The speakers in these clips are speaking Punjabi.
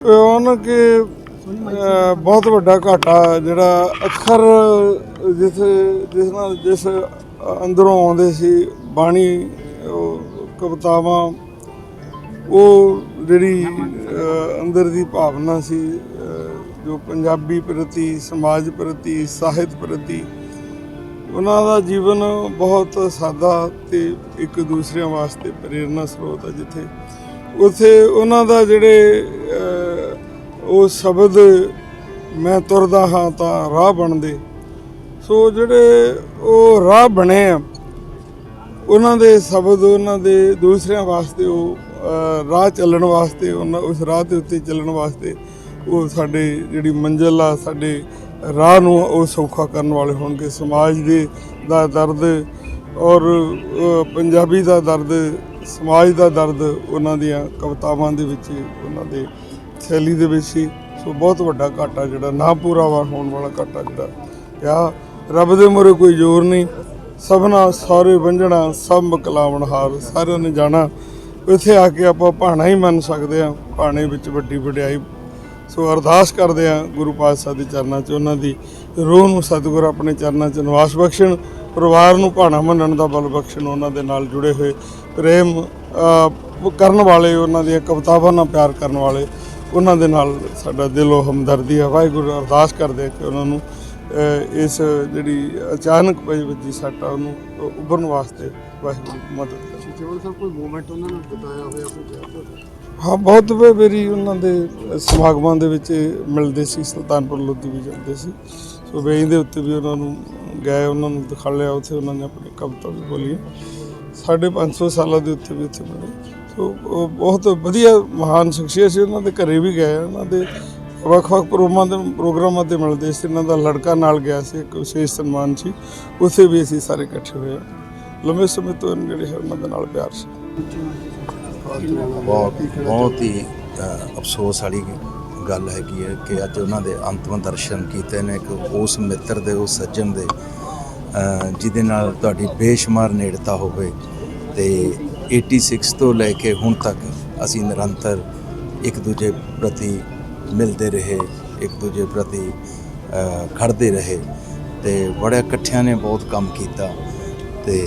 ਉਹਨਾਂ ਕਿ ਬਹੁਤ ਵੱਡਾ ਘਾਟਾ ਜਿਹੜਾ ਅੱਖਰ ਜਿਸ ਜਿਸ ਨਾਲ ਜਿਸ ਅੰਦਰੋਂ ਆਉਂਦੇ ਸੀ ਬਾਣੀ, ਉਹ ਕਵਿਤਾਵਾਂ, ਉਹ ਜਿਹੜੀ ਅੰਦਰ ਦੀ ਭਾਵਨਾ ਸੀ ਜੋ ਪੰਜਾਬੀ ਪ੍ਰਤੀ, ਸਮਾਜ ਪ੍ਰਤੀ, ਸਾਹਿਤ ਪ੍ਰਤੀ, ਉਹਨਾਂ ਦਾ ਜੀਵਨ ਬਹੁਤ ਸਾਦਾ ਤੇ ਇੱਕ ਦੂਸਰਿਆਂ ਵਾਸਤੇ ਪ੍ਰੇਰਨਾ ਸਰੋਤ ਹੈ ਜਿੱਥੇ। ਉਥੇ ਉਹਨਾਂ ਦਾ ਜਿਹੜੇ ਉਹ ਸ਼ਬਦ ਮੈਂ ਤੁਰਦਾ ਹਾਂ ਤਾਂ ਰਾਹ ਬਣਦੇ। ਸੋ ਜਿਹੜੇ ਉਹ ਰਾਹ ਬਣੇ ਆ, ਉਹਨਾਂ ਦੇ ਸ਼ਬਦ, ਉਹਨਾਂ ਦੇ ਦੂਸਰਿਆਂ ਵਾਸਤੇ ਉਹ ਰਾਹ ਚੱਲਣ ਵਾਸਤੇ, ਉਹਨਾਂ ਉਸ ਰਾਹ ਦੇ ਉੱਤੇ ਚੱਲਣ ਵਾਸਤੇ ਉਹ ਸਾਡੇ ਜਿਹੜੀ ਮੰਜ਼ਿਲ ਆ, ਸਾਡੇ ਰਾਹ ਨੂੰ ਉਹ ਸੌਖਾ ਕਰਨ ਵਾਲੇ ਹੋਣਗੇ। ਸਮਾਜ ਦੇ ਦਾ ਦਰਦ ਔਰ ਪੰਜਾਬੀ ਦਾ ਦਰਦ, ਸਮਾਜ ਦਾ ਦਰਦ ਉਹਨਾਂ ਦੀਆਂ ਕਵਿਤਾਵਾਂ ਦੇ ਵਿੱਚ ਉਹਨਾਂ ਦੇ ਸ਼ੈਲੀ ਦੇ ਵਿੱਚ ਸੀ। ਸੋ ਬਹੁਤ ਵੱਡਾ ਘਾਟਾ ਜਿਹੜਾ, ਨਾ ਪੂਰਾ ਵਾ ਹੋਣ ਵਾਲਾ ਘਾਟਾ ਜਿਹੜਾ। ਆ ਰੱਬ ਦੇ ਮੂਹਰੇ ਕੋਈ ਜ਼ੋਰ ਨਹੀਂ। ਸਭਨਾ ਸਾਰੇ ਵੰਝਣਾ, ਸਭ ਮਕਲਾਵਣ ਹਾਰ, ਸਾਰਿਆਂ ਨੇ ਜਾਣਾ। ਇੱਥੇ ਆ ਕੇ ਆਪਾਂ ਭਾਣਾ ਹੀ ਮੰਨ ਸਕਦੇ ਆ ਭਾਣੇ ਵਿੱਚ ਵੱਡੀ ਵਡਿਆਈ। ਸੋ ਅਰਦਾਸ ਕਰਦੇ ਆ ਗੁਰੂ ਪਾਤਸ਼ਾਹ ਦੇ ਚਰਨਾਂ 'ਚ, ਉਹਨਾਂ ਦੀ ਰੂਹ ਨੂੰ ਸਤਿਗੁਰ ਆਪਣੇ ਚਰਨਾਂ 'ਚ ਨਿਵਾਸ ਬਖਸ਼ਣ। ਪਰਿਵਾਰ ਨੂੰ ਭਾਣਾ ਮੰਨਣ ਦਾ ਬਲ ਬਖਸ਼ਣ, ਉਹਨਾਂ ਦੇ ਨਾਲ ਜੁੜੇ ਹੋਏ। ਪ੍ਰੇਮ ਕਰਨ ਵਾਲੇ, ਉਹਨਾਂ ਦੀਆਂ ਕਵਿਤਾਵਾਂ ਨਾਲ ਪਿਆਰ ਕਰਨ ਵਾਲੇ। ਉਹਨਾਂ ਦੇ ਨਾਲ ਸਾਡਾ ਦਿਲੋਂ ਹਮਦਰਦੀ ਹੈ। ਵਾਹਿਗੁਰੂ ਅਰਦਾਸ ਕਰਦੇ ਕਿ ਉਹਨਾਂ ਨੂੰ ਇਸ ਜਿਹੜੀ ਅਚਾਨਕ ਪਈ ਵੱਜੀ ਸੱਟ ਆ ਉਹਨੂੰ ਉੱਭਰਨ ਵਾਸਤੇ ਵਾਹਿਗੁਰੂ ਮਦਦ ਕਰੇ। ਜਵਲ ਸਾਹਿਬ ਕੋਈ ਮੂਵਮੈਂਟ ਉਹਨਾਂ ਨੇ ਬਤਾਇਆ ਹੋਇਆ ਕੋਈ ਜ਼ਿਆਦਾ ਹਾਂ ਬਹੁਤ ਵਾਰੀ ਉਹਨਾਂ ਦੇ ਸਮਾਗਮਾਂ ਦੇ ਵਿੱਚ ਮਿਲਦੇ ਸੀ ਸੁਲਤਾਨਪੁਰ ਲੋਧੀ ਵੀ ਜਾਂਦੇ ਸੀ। ਸੋ ਵੇਈ ਦੇ ਉੱਤੇ ਵੀ ਉਹਨਾਂ ਨੂੰ ਗਏ ਉਹਨਾਂ ਨੂੰ ਦਿਖਾ ਲਿਆ ਉੱਥੇ ਉਹਨਾਂ ਨੇ ਆਪਣੀ ਕਵਿਤਾ ਵੀ ਬੋਲੀ ਸਾਢੇ ਪੰਜ ਸੌ ਸਾਲਾਂ ਦੇ ਉੱਤੇ ਵੀ ਉੱਥੇ ਮਿਲੇ ਸੋ ਉਹ ਬਹੁਤ ਵਧੀਆ, ਮਹਾਨ ਸ਼ਖਸੀਅਤ ਸੀ। ਉਹਨਾਂ ਦੇ ਘਰੇ ਵੀ ਗਏ, ਉਹਨਾਂ ਦੇ ਵੱਖ-ਵੱਖ ਪ੍ਰੋਗਰਾਮਾਂ ਦੇ, ਪ੍ਰੋਗਰਾਮਾਂ ਤੇ ਮਿਲਦੇ ਸੀ। ਇਹਨਾਂ ਦਾ ਲੜਕਾ ਨਾਲ ਗਿਆ ਸੀ, ਇੱਕ ਵਿਸ਼ੇਸ਼ ਸਨਮਾਨ ਸੀ। ਉੱਥੇ ਵੀ ਅਸੀਂ ਸਾਰੇ ਇਕੱਠੇ ਹੋਏ ਹਾਂ। ਲੰਮੇ ਸਮੇਂ ਤੋਂ ਜਿਹੜੇ ਹੈ, ਉਹਨਾਂ ਦੇ ਨਾਲ ਪਿਆਰ ਸੀ। ਬਹੁਤ ਬਹੁਤ ਹੀ ਅਫਸੋਸ ਵਾਲੀ ਗੱਲ ਹੈਗੀ ਹੈ ਕਿ ਅੱਜ ਉਹਨਾਂ ਦੇ ਅੰਤਮ ਦਰਸ਼ਨ ਕੀਤੇ ਨੇ ਕਿ ਉਸ ਮਿੱਤਰ ਦੇ, ਉਸ ਸੱਜਣ ਦੇ ਜਿਹਦੇ ਨਾਲ ਤੁਹਾਡੀ ਬੇਸ਼ੁਮਾਰ ਨੇੜਤਾ ਹੋਵੇ ਤੇ 86 ਤੋਂ ਲੈ ਕੇ ਹੁਣ ਤੱਕ ਅਸੀਂ ਨਿਰੰਤਰ ਇੱਕ ਦੂਜੇ ਪ੍ਰਤੀ ਮਿਲਦੇ ਰਹੇ ਇੱਕ ਦੂਜੇ ਪ੍ਰਤੀ ਖੜਦੇ ਰਹੇ ਤੇ ਬੜੇ ਇਕੱਠਿਆਂ ਨੇ ਬਹੁਤ ਕੰਮ ਕੀਤਾ ਤੇ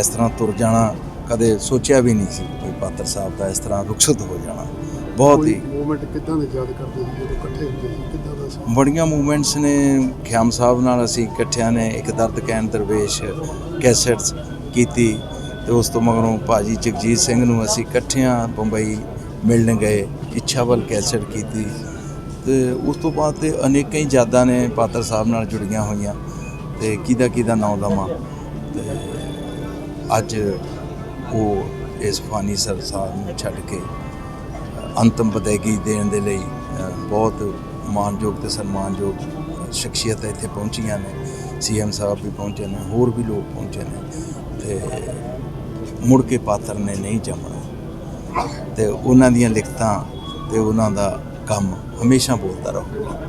ਇਸ ਤਰ੍ਹਾਂ ਤੁਰ ਜਾਣਾ ਕਦੇ ਸੋਚਿਆ ਵੀ ਨਹੀਂ ਸੀ ਕੋਈ ਪਾਤਰ ਸਾਹਿਬ ਦਾ ਇਸ ਤਰ੍ਹਾਂ ਰੁਖਸਤ ਹੋ ਜਾਣਾ। ਬਹੁਤ ਹੀ ਮੂਵਮੈਂਟ ਕਿੱਦਾਂ ਦੇ ਯਾਦ ਕਰਦੇ ਸੀ ਜਦੋਂ ਇਕੱਠੇ ਹੁੰਦੇ ਸੀ? ਕਿੱਦਾਂ ਦਾ ਸੀ? ਬੜੀਆਂ ਮੂਵਮੈਂਟਸ ਨੇ ਖਿਆਮ ਸਾਹਿਬ ਨਾਲ ਅਸੀਂ ਇਕੱਠਿਆਂ ਨੇ ਇੱਕ ਦਰਦ ਕਹਿਣ ਦਰਵੇਸ਼ ਕੈਸਟਸ ਕੀਤੀ। ਤੇ ਉਸ ਤੋਂ ਮਗਰੋਂ ਭਾਜੀ ਜਗਜੀਤ ਸਿੰਘ ਨੂੰ ਅਸੀਂ ਇਕੱਠਿਆਂ ਬੰਬਈ ਮਿਲਣ ਗਏ, ਇੱਛਾਵਲ ਕੈਸਟ ਕੀਤੀ। ਤੇ ਉਸ ਤੋਂ ਬਾਅਦ ਤੇ ਅਨੇਕਾਂ ਹੀ ਯਾਦਾਂ ਨੇ ਪਾਤਰ ਸਾਹਿਬ ਨਾਲ ਜੁੜੀਆਂ ਹੋਈਆਂ ਤੇ ਕਿਹਦਾ ਕਿਹਦਾ ਨਾਮ ਲਵਾਂ। ਤੇ ਅੱਜ ਉਹ ਇਸ ਫਾਨੀ ਸੰਸਾਰ ਨੂੰ ਛੱਡ ਕੇ ਅੰਤਮ ਵਿਦਾਇਗੀ ਦੇਣ ਦੇ ਲਈ ਬਹੁਤ ਮਾਨਯੋਗ ਤੇ ਸਨਮਾਨਯੋਗ ਸ਼ਖਸੀਅਤ ਇੱਥੇ ਪਹੁੰਚੀਆਂ ਨੇ। ਸੀਐਮ ਸਾਹਿਬ ਵੀ ਪਹੁੰਚੇ ਨੇ, ਹੋਰ ਵੀ ਲੋਕ ਪਹੁੰਚੇ ਨੇ। ਤੇ ਮੁੜ ਕੇ ਪਾਤਰ ਨੇ ਨਹੀਂ ਜੰਮਣਾ। ਤੇ ਉਹਨਾਂ ਦੀਆਂ ਲਿਖਤਾਂ ਤੇ ਉਹਨਾਂ ਦਾ ਕੰਮ ਹਮੇਸ਼ਾ ਬੋਲਦਾ ਰਹੂਗਾ।